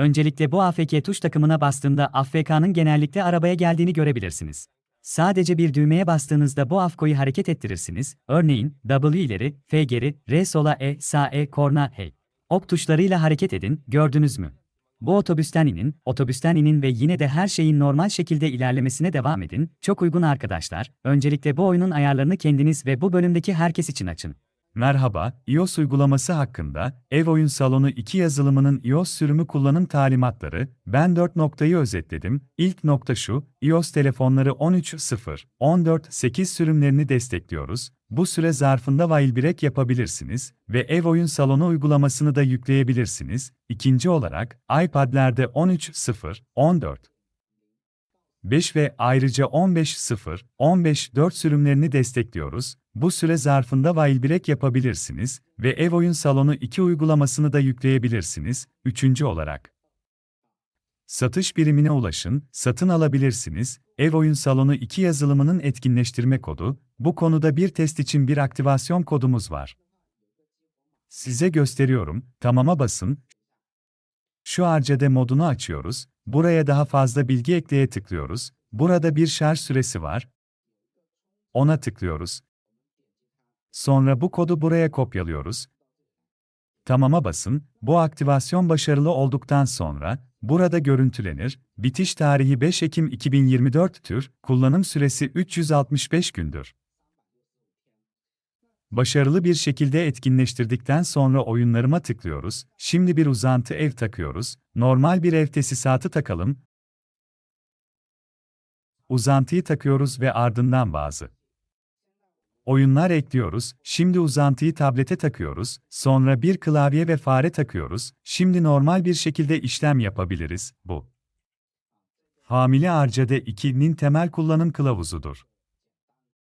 Öncelikle bu AFK tuş takımına bastığında AFK'nın genellikle arabaya geldiğini görebilirsiniz. Sadece bir düğmeye bastığınızda bu AFK'yı hareket ettirirsiniz. Örneğin W ileri, F geri, R sola, E sağ, E korna, H. Ok tuşlarıyla hareket edin, gördünüz mü? Bu otobüsten inin, otobüsten inin ve yine de her şeyin normal şekilde ilerlemesine devam edin. Çok uygun arkadaşlar. Öncelikle bu oyunun ayarlarını kendiniz ve bu bölümdeki herkes için açın. Merhaba, iOS uygulaması hakkında, Ev Oyun Salonu 2 yazılımının iOS sürümü kullanım talimatları, ben 4 noktayı özetledim. İlk nokta şu, iOS telefonları 13.0, 14.8 sürümlerini destekliyoruz. Bu süre zarfında Jailbreak yapabilirsiniz ve Ev Oyun Salonu uygulamasını da yükleyebilirsiniz. İkinci olarak, iPad'lerde 13.0, 14, 5 ve ayrıca 15.0, 15.4 sürümlerini destekliyoruz. Bu süre zarfında Jailbreak yapabilirsiniz ve Ev Oyun Salonu 2 uygulamasını da yükleyebilirsiniz. Üçüncü olarak, satış birimine ulaşın, satın alabilirsiniz. Ev Oyun Salonu 2 yazılımının etkinleştirme kodu, bu konuda bir test için bir aktivasyon kodumuz var. Size gösteriyorum, tamama basın, şu harcade modunu açıyoruz, buraya daha fazla bilgi ekleye tıklıyoruz, burada bir şarj süresi var, ona tıklıyoruz. Sonra bu kodu buraya kopyalıyoruz. Tamama basın, bu aktivasyon başarılı olduktan sonra, burada görüntülenir, bitiş tarihi 5 Ekim 2024 tür, kullanım süresi 365 gündür. Başarılı bir şekilde etkinleştirdikten sonra oyunlarıma tıklıyoruz. Şimdi bir uzantı ev takıyoruz. Normal bir ev tesisatı takalım. Uzantıyı takıyoruz ve ardından bazı oyunlar ekliyoruz. Şimdi uzantıyı tablete takıyoruz. Sonra bir klavye ve fare takıyoruz. Şimdi normal bir şekilde işlem yapabiliriz. Bu Hamile Arcade 2'nin temel kullanım kılavuzudur.